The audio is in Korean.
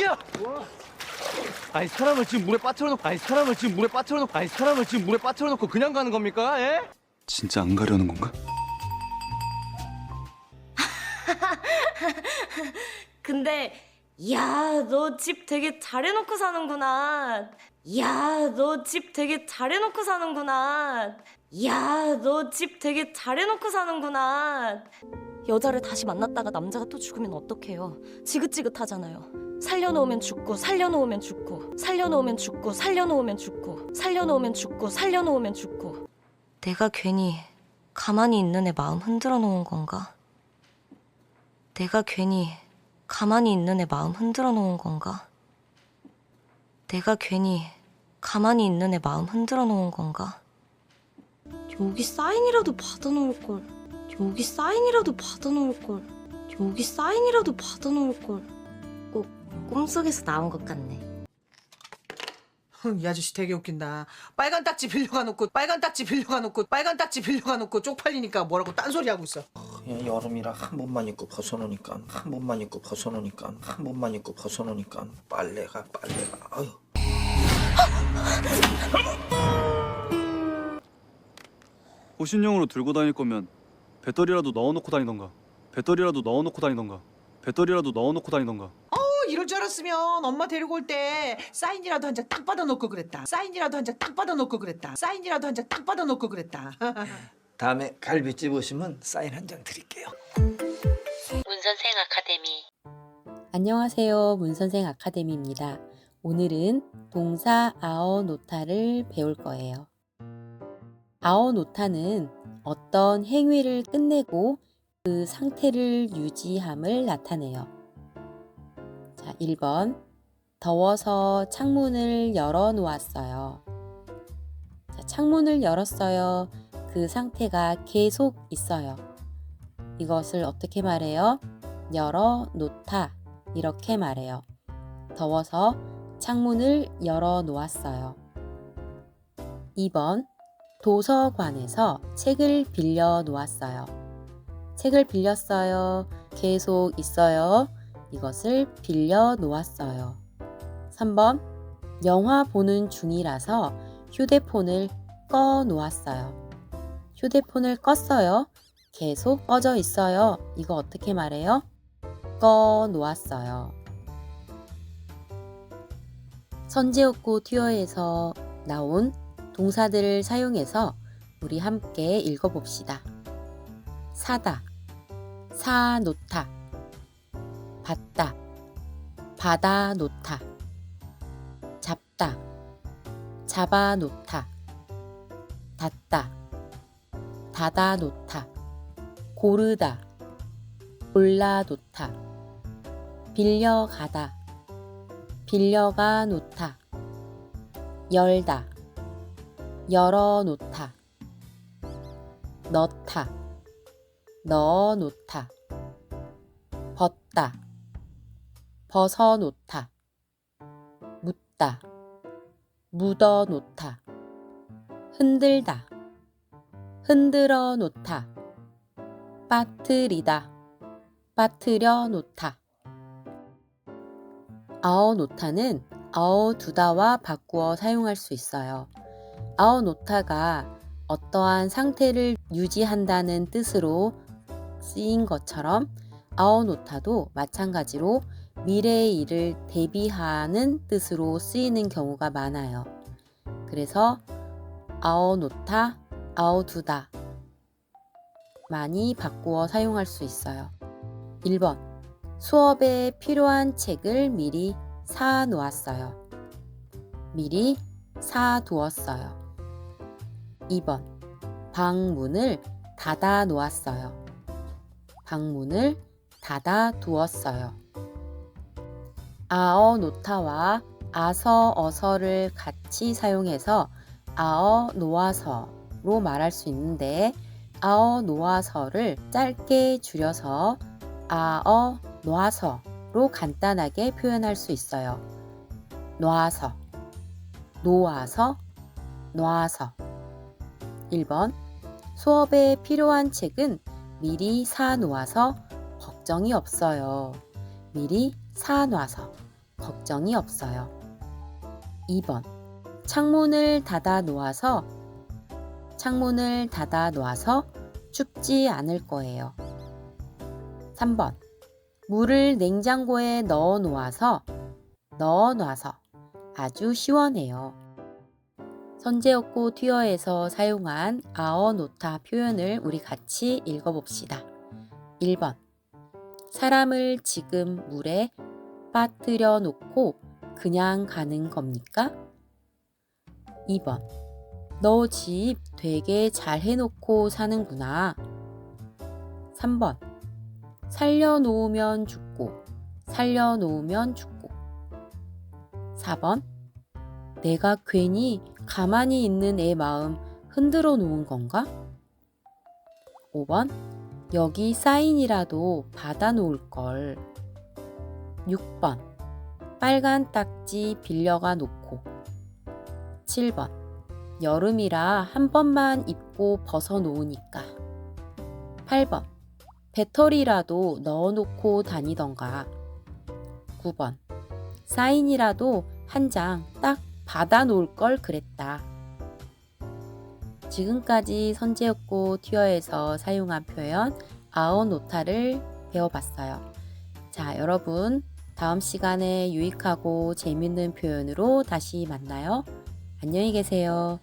저기요. 아니 사람을 지금 물에 빠뜨려놓고 아니 사람을 지금 물에 빠뜨려놓고 아니 사람을 지금 물에 빠뜨려놓고 그냥 가는 겁니까? 예? 진짜 안 가려는 건가? 근데 야, 너 집 되게 잘해놓고 사는구나. 야, 너 집 되게 잘해놓고 사는구나. 야, 너 집 되게 잘해놓고 사는구나. 여자를 다시 만났다가 남자가 또 죽으면 어떡해요? 지긋지긋하잖아요. 살려놓으면 죽고, 살려놓으면 죽고, 살려놓으면 죽고, 살려놓으면 죽고, 살려놓으면 죽고, 살려놓으면 죽고. 내가 괜히 가만히 있는 애 마음 흔들어 놓은 건가? 내가 괜히 가만히 있는 애 마음 흔들어 놓은 건가? 내가 괜히 가만히 있는 애 마음 흔들어 놓은 건가? 여기 사인이라도 받아 놓을 걸. 여기 사인이라도 받아 놓을 걸. 여기 사인이라도 받아 놓을 걸. 꼭 꿈속에서 나온 것 같네. 이 아저씨 되게 웃긴다. 빨간 딱지 빌려가 놓고 빨간 딱지 빌려가 놓고 빨간 딱지 빌려가 놓고 쪽팔리니까 뭐라고 딴소리 하고 있어. 그냥 여름이라 한 번만 입고 벗어놓으니까 한 번만 입고 벗어놓으니까 한 번만 입고 벗어놓으니까 빨래가 빨래가 아유 호신용으로 들고 다닐 거면 배터리라도 넣어놓고 다니던가. 배터리라도 넣어놓고 다니던가. 배터리라도 넣어놓고 다니던가. 어, 이럴 줄 알았으면 엄마 데리고 올 때 사인이라도 한 장 딱 받아 놓고 그랬다. 사인이라도 한 장 딱 받아 놓고 그랬다. 사인이라도 한 장 딱 받아 놓고 그랬다. 다음에 갈비집 오시면 사인 한 장 드릴게요 문선생 아카데미 안녕하세요. 문선생 아카데미입니다. 오늘은 동사 아어 노타를 배울 거예요. 아어 노타는 어떤 행위를 끝내고 그 상태를 유지함을 나타내요. 자, 1번. 더워서 창문을 열어 놓았어요. 자, 창문을 열었어요. 그 상태가 계속 있어요. 이것을 어떻게 말해요? 열어 놓다. 이렇게 말해요. 더워서 창문을 열어 놓았어요. 2번. 도서관에서 책을 빌려 놓았어요. 책을 빌렸어요. 계속 있어요. 이것을 빌려 놓았어요. 3번. 영화 보는 중이라서 휴대폰을 꺼 놓았어요. 휴대폰을 껐어요. 계속 꺼져 있어요. 이거 어떻게 말해요? 꺼 놓았어요. 선제였고 튜어에서 나온 동사들을 사용해서 우리 함께 읽어봅시다. 사다, 사놓다, 받다, 받아 놓다, 잡다, 잡아 놓다, 닫다, 닫아 놓다, 고르다, 골라 놓다, 빌려가다, 빌려가 놓다, 열다, 열어 놓다, 넣다, 넣어 놓다, 벗다, 벗어놓다, 묻다, 묻어놓다, 흔들다, 흔들어 놓다, 빠뜨리다, 빠뜨려 놓다. 아어 노타는 아어 두다와 바꾸어 사용할 수 있어요. 아어 노타가 어떠한 상태를 유지한다는 뜻으로 쓰인 것처럼 아어 노타도 마찬가지로 미래의 일을 대비하는 뜻으로 쓰이는 경우가 많아요. 그래서 아어 노타, 아어 두다 많이 바꾸어 사용할 수 있어요. 1번 수업에 필요한 책을 미리 사 놓았어요. 미리 사 두었어요. 2번. 방문을 닫아 놓았어요. 방문을 닫아 두었어요. 아어 노타와 아서 어서를 같이 사용해서 아어 놓아서로 말할 수 있는데 아어 놓아서를 짧게 줄여서 아어 놔서로 간단하게 표현할 수 있어요. 놔서, 놓아서, 놔서. 1번. 수업에 필요한 책은 미리 사 놓아서 걱정이 없어요. 미리 사 놔서 걱정이 없어요. 2번. 창문을 닫아 놓아서 창문을 닫아 놓아서 춥지 않을 거예요. 3번. 물을 냉장고에 넣어 놓아서 넣어 놔서 아주 시원해요. 선제였고 튀어에서 사용한 아어 노타 표현을 우리 같이 읽어봅시다. 1번. 사람을 지금 물에 빠뜨려 놓고 그냥 가는 겁니까? 2번. 너 집 되게 잘 해놓고 사는구나. 3번. 살려놓으면 죽고, 살려놓으면 죽고. 4번. 내가 괜히 가만히 있는 애 마음 흔들어 놓은 건가? 5번. 여기 사인이라도 받아 놓을 걸. 6번. 빨간 딱지 빌려가 놓고. 7번. 여름이라 한 번만 입고 벗어 놓으니까. 8번. 배터리라도 넣어 놓고 다니던가. 9번. 사인이라도 한 장 딱 받아 놓을 걸 그랬다. 지금까지 선제였고 튀어에서 사용한 표현 아오노타를 배워봤어요. 자, 여러분 다음 시간에 유익하고 재밌는 표현으로 다시 만나요. 안녕히 계세요.